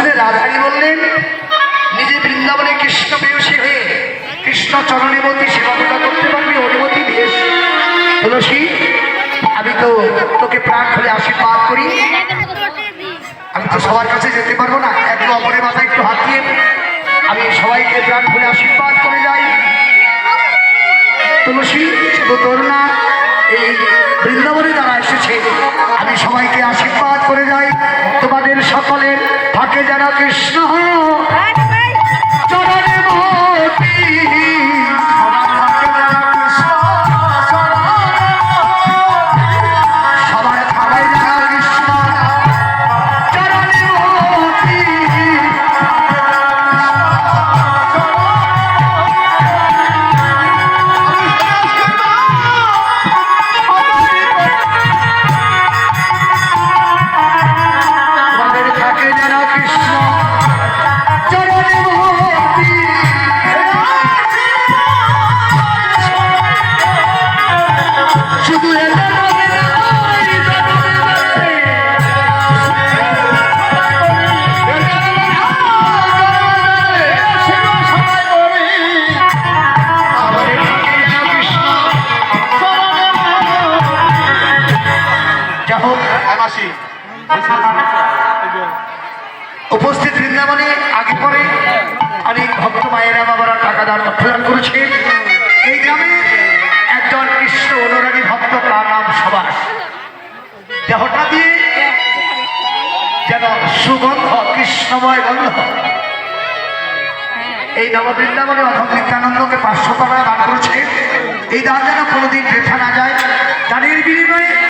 শুনে রাধারি বললেন, নিজে বৃন্দাবনে কৃষ্ণ পেয়সী হয়ে কৃষ্ণ চরণীমতি সেবা পূজা করতে পারবি, অনুমতি বেশ তুলসী, আমি তো তোকে প্রাণ খুলে আশীর্বাদ করি। আমি তো সবার কাছে যেতে পারব না একটু অপরের মাথায় একটু হাত দিয়ে আমি সবাইকে প্রাণ খুলে আশীর্বাদ করে যাই। তুলসী, শুধু তোর না, এই বৃন্দাবনে যারা এসেছে, আমি সবাইকে উপস্থিত বৃন্দাবনে আগে পরে অনেক ভক্ত মায়েরা বাবারা টাকা দান প্রদান করেছে। এই গ্রামে একজন কৃষ্ণ অনুরাগী ভক্ত, তার নাম সবাস দেহটা দিয়ে যেন সুগন্ধ, কৃষ্ণময় গন্ধ। এই নববৃন্দাবনে অথম নিত্যানন্দকে পাঁচশো দান করেছে। এই দান যেন কোনোদিন বৃথা না